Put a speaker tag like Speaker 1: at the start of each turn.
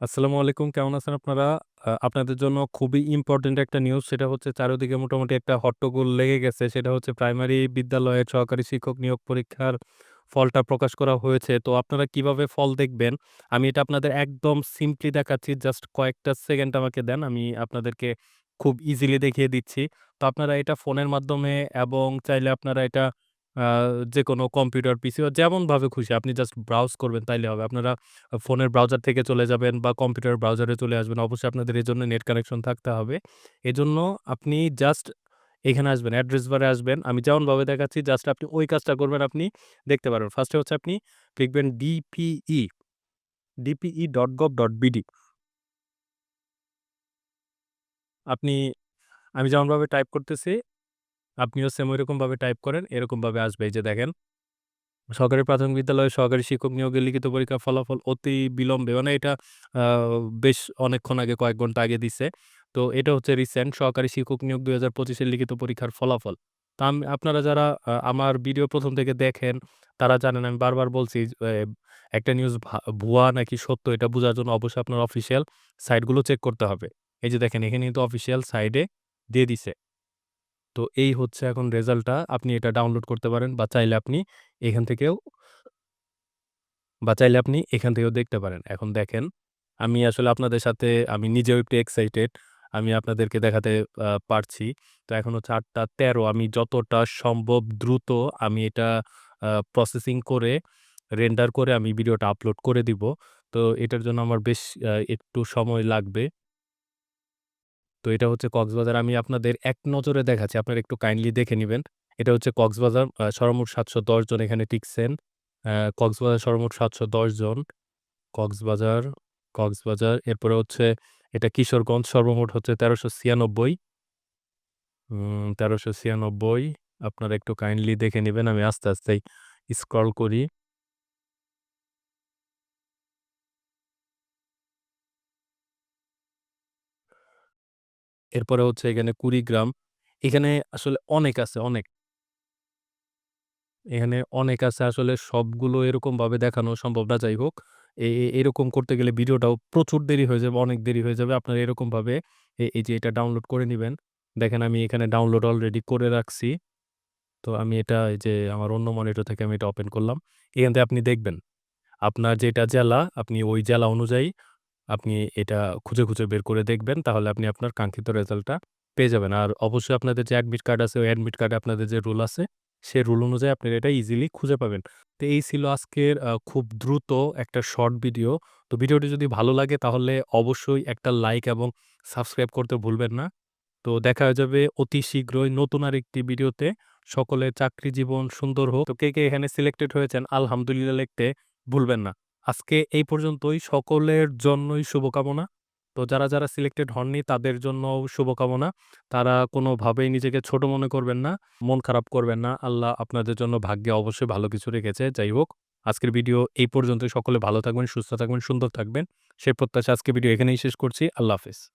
Speaker 1: আসসালামু আলাইকুম। কেমন আছেন আপনারা? আপনাদের জন্য খুবই ইম্পর্টেন্ট একটা নিউজ সেটা হচ্ছে চারিদিকে মোটামুটি একটা হট্টগোল লেগে গেছে। সেটা হচ্ছে প্রাইমারি বিদ্যালয়ের সহকারী শিক্ষক নিয়োগ পরীক্ষার ফলটা প্রকাশ করা হয়েছে। তো আপনারা কীভাবে ফল দেখবেন? আমি এটা আপনাদের একদম সিম্পলি দেখাচ্ছি। জাস্ট কয়েকটা সেকেন্ড আমাকে দেন। আমি আপনাদেরকে খুব ইজিলি দেখিয়ে দিচ্ছি। তো আপনারা এটা ফোনের মাধ্যমে এবং চাইলে আপনারা এটা আ যেকোনো কম্পিউটার, পিসি বা যেমনভাবে খুশি আপনি জাস্ট ব্রাউজ করবেন তাইলে হবে। আপনারা ফোনের ব্রাউজার থেকে চলে যাবেন বা কম্পিউটার ব্রাউজারে চলে আসবেন। অবশ্যই আপনাদের এই জন্য নেট কানেকশন থাকতে হবে। এজন্য আপনি জাস্ট এখানে আসবেন, অ্যাড্রেস বারে আসবেন। আমি যেমনভাবে দেখাচ্ছি জাস্ট আপনি ওই কাজটা করবেন আপনি দেখতে পারবেন। ফার্স্টে হচ্ছে আপনি লিখবেন ডিপিই, dpe.gov.bd আপনি আমি যেমনভাবে টাইপ করতেছি, আপনিও সেম ঐরকমভাবে টাইপ করেন। এরকমভাবে আসবে। এই যে দেখেন, সরকারি প্রাথমিক বিদ্যালয়ে সহকারী শিক্ষক নিয়োগের লিখিত পরীক্ষার ফলাফল অতি বিলম্বে মানে এটা বেশ অনেকক্ষণ আগে, কয়েক ঘণ্টা আগে দিছে। তো এটা হচ্ছে রিসেন্ট সহকারী শিক্ষক নিয়োগ দুই হাজার পঁচিশের লিখিত পরীক্ষার ফলাফল। তা আম, আপনারা যারা আমার ভিডিও প্রথম থেকে দেখেন, তারা জানেন, আমি বারবার বলছি একটা নিউজ ভুয়া নাকি সত্য এটা বোঝার জন্য অবশ্যই আপনার অফিসিয়াল সাইটগুলো চেক করতে হবে। এই যে দেখেন এখানে কিন্তু অফিসিয়াল সাইডে দিয়ে দিছে। তো এই হচ্ছে এখন রেজাল্টটা। আপনি এটা ডাউনলোড করতে পারেন বা চাইলে আপনি এখান থেকেও বা চাইলে আপনি এখান থেকেও দেখতে পারেন। এখন দেখেন, আমি আসলে আপনাদের সাথে আমি নিজেও একটু এক্সাইটেড। আমি আপনাদেরকে দেখাতে পারছি। তো এখন হচ্ছে ৮টা ১৩ আমি যতটা সম্ভব দ্রুত আমি এটা প্রসেসিং করে, রেন্ডার করে আমি ভিডিওটা আপলোড করে দিব। তো এটার জন্য আমার বেশ একটু সময় লাগবে। তো এটা হচ্ছে কক্সবাজার। আমি আপনাদের এক নজরে দেখাচ্ছি। আপনারা একটু কাইন্ডলি দেখে নেবেন এটা হচ্ছে কক্সবাজার সর্বমোট ৭১০ জন এখানে টিকছেন। কক্সবাজার সর্বমোট ৭১০ জন। কক্সবাজার, কক্সবাজার। এরপরে হচ্ছে এটা কিশোরগঞ্জ সর্বমোট হচ্ছে তেরোশো ছিয়ানব্বই তেরোশো ছিয়ানব্বই আপনারা একটু কাইন্ডলি দেখে নেবেন আমি আস্তে, আস্তেই স্ক্রল করি। এরপরে হচ্ছে এখানে কুড়িগ্রাম। এখানে আসলে অনেক আছে, অনেক। এখানে অনেক আছে আসলে সবগুলো এরকমভাবে দেখানো সম্ভব না। যাই হোক, এরকম করতে গেলে ভিডিওটাও প্রচুর দেরি হয়ে যাবে, অনেক দেরি হয়ে যাবে। আপনারা এরকমভাবে এই যে এটা ডাউনলোড করে নেবেন দেখেন আমি এখানে ডাউনলোড অলরেডি করে রাখছি। তো আমি এটা এই যে আমার অন্য মনিটর থেকে আমি এটা ওপেন করলাম। এখান থেকে আপনি দেখবেন। আপনার যেটা জেলা, আপনি ওই জেলা অনুযায়ী আপনি এটা খুঁজে, খুঁজে বের করে দেখবেন। তাহলে আপনি আপনার কাঙ্ক্ষিত রেজাল্টটা পেয়ে যাবেন। আর অবশ্যই আপনাদের যে অ্যাডমিট কার্ড আছে, ওই অ্যাডমিট কার্ডে আপনাদের যে রুল আছে, সে রুল অনুযায়ী আপনারা এটা ইজিলি খুঁজে পাবেন। তো এই ছিল আজকের খুব দ্রুত একটা শর্ট ভিডিও। তো ভিডিওটি যদি ভালো লাগে তাহলে অবশ্যই একটা লাইক এবং সাবস্ক্রাইব করতে ভুলবেন না। তো দেখা হয়ে যাবে অতি শীঘ্রই নতুন আরেকটি ভিডিওতে। সকলের চাকরি জীবন সুন্দর হোক। তো কে, কে এখানে সিলেক্টেড হয়েছেন আলহামদুলিল্লাহ লিখতে ভুলবেন না। আজকে এই পর্যন্তই সকলের জন্যই শুভকামনা। তো যারা, যারা সিলেক্টেড হননি তাদের জন্য শুভকামনা। তারা কোনোভাবেই নিজেকে ছোট মনে করবেন না, মন খারাপ করবেন না। আল্লাহ আপনাদের জন্য ভাগ্যে অবশ্যই ভালো কিছু রেখেছে। যাই হোক, আজকের ভিডিও এই পর্যন্তই। সকলে ভালো থাকবেন, সুস্থ থাকবেন, সুন্দর থাকবেন। সেই প্রত্যাশা আজকে ভিডিও এখানেই শেষ করছি। আল্লাহ হাফেজ।